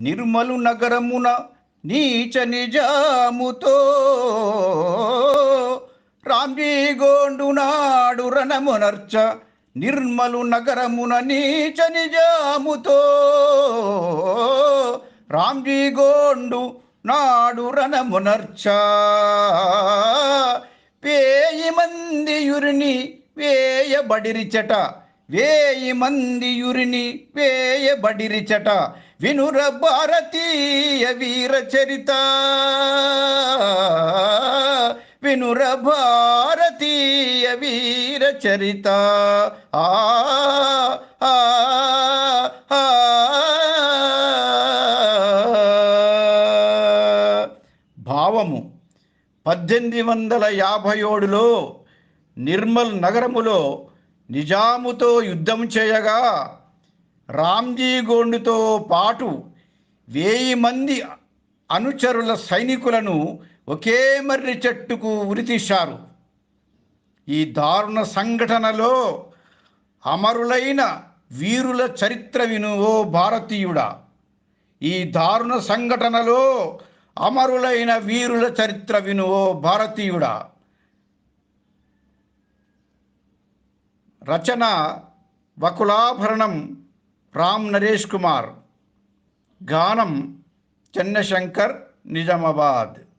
నిర్మలు నగరమున నీచ నిజాముతో రామ్జీ గోండు నాడు రణమునర్చ నిర్మలు నగరమున నీచ నిజాముతో రామ్జీ గోండు నాడు రణమునర్చ పేయి మంది యురిని వేయబడిరిచట వేయి మంది యురిని వేయబడిరిచట వినుర భారతీయ వీర చరిత. వినుర భారతీయ వీర చరిత. ఆ ఆ, భావము పద్దెనిమిది వందల యాభై ఏడులో నిర్మల్ నగరములో నిజాముతో యుద్ధం చేయగా రామ్జీ గోండుతో పాటు వేయి మంది అనుచరుల సైనికులను ఒకే మర్రి చెట్టుకు ఉరితీశారు ఈ దారుణ సంఘటనలో అమరులైన వీరుల చరిత్ర విను ఓ భారతీయుడా. ఈ దారుణ సంఘటనలో అమరులైన వీరుల చరిత్ర విను ఓ భారతీయుడా. రచన వకులాభరణం రామ్ నరేష్ కుమార్. గానం చెన్నశంకర్ నిజామాబాద్.